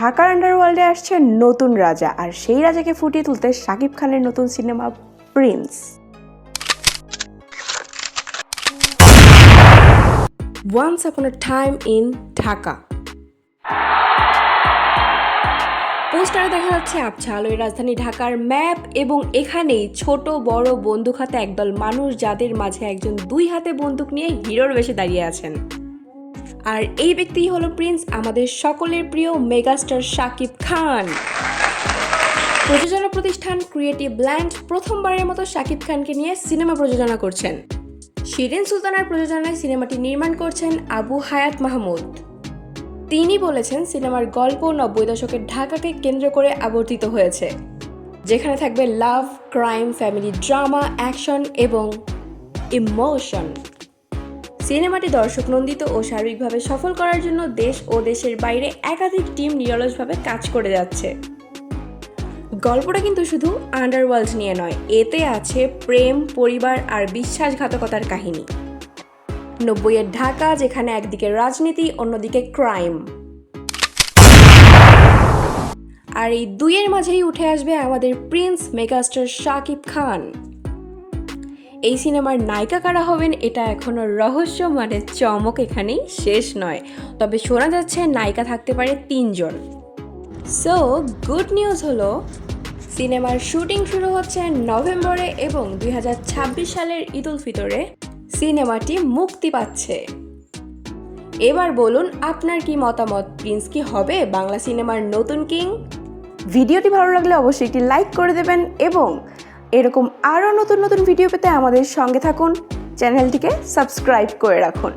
ঢাকার আন্ডারওয়ার্ল্ডে আসছে নতুন রাজা, আর সেই রাজাকে ফুটিয়ে তুলতে শাকিব খানের নতুন cinema Prince once upon a time in Dhaka পোস্টারে দেখা যাচ্ছে আবছা আলোয় রাজধানী ঢাকার ম্যাপ এবং এখানেই ছোট, বড়, বন্দুক হাতে একদল মানুষ যাদের মাঝে একজন দুই হাতে বন্দুক নিয়ে হিরোর বেশে দাঁড়িয়ে আছেন। আর এই ব্যক্তিই হলো প্রিন্স আমাদের সকলের প্রিয় মেগাস্টার শাকিব খান। প্রযোজনা প্রতিষ্ঠান ক্রিয়েটিভ ল্যান্ড প্রথমবারের মতো শাকিব খানকে নিয়ে সিনেমা প্রযোজনা করছেন। শিরিন সুলতানার প্রযোজনায় সিনেমাটি নির্মাণ করছেন আবু হায়াত মাহমুদ। তিনি বলেছেন, সিনেমার গল্প নব্বই দশকের ঢাকাকে কেন্দ্র করে আবর্তিত হয়েছে, যেখানে থাকবে love, crime, family drama, action এবং ইমোশন। সিনেমাটি দর্শক নন্দিত ও সার্বিকভাবে সফল করার জন্য দেশ ও দেশের বাইরে একাধিক টিম নিরলসভাবে কাজ করে যাচ্ছে। গল্পটা কিন্তু শুধু আন্ডারওয়ার্ল্ড নিয়ে নয়, এতে আছে প্রেম, পরিবার আর বিশ্বাসঘাতকতার কাহিনী। নব্বইয়ের ঢাকা, যেখানে একদিকে রাজনীতি, অন্যদিকে ক্রাইম। আর এই দুইয়ের মাঝেই উঠে আসবে আমাদের প্রিন্স মেগাস্টার শাকিব খান। এই সিনেমার নায়িকা কারা হবেন এটা এখনও রহস্য মানে চমক এখানেই শেষ নয়। তবে শোনা যাচ্ছে নায়িকা থাকতে পারে তিনজন। সো গুড নিউজ হলো, সিনেমার শুটিং শুরু হচ্ছে নভেম্বরে এবং দুই হাজার ছাব্বিশ সালের ঈদ উল ফিতরে সিনেমাটি মুক্তি পাচ্ছে। এবার বলুন, আপনার কি মতামত? প্রিন্স কি হবে? বাংলা সিনেমার নতুন কিং? ভিডিওটি ভালো লাগলে অবশ্যই একটি লাইক করে দেবেন এবং এরকম আরও নতুন নতুন ভিডিও পেতে আমাদের সঙ্গে থাকুন। চ্যানেলটিকে সাবস্ক্রাইব করে রাখুন।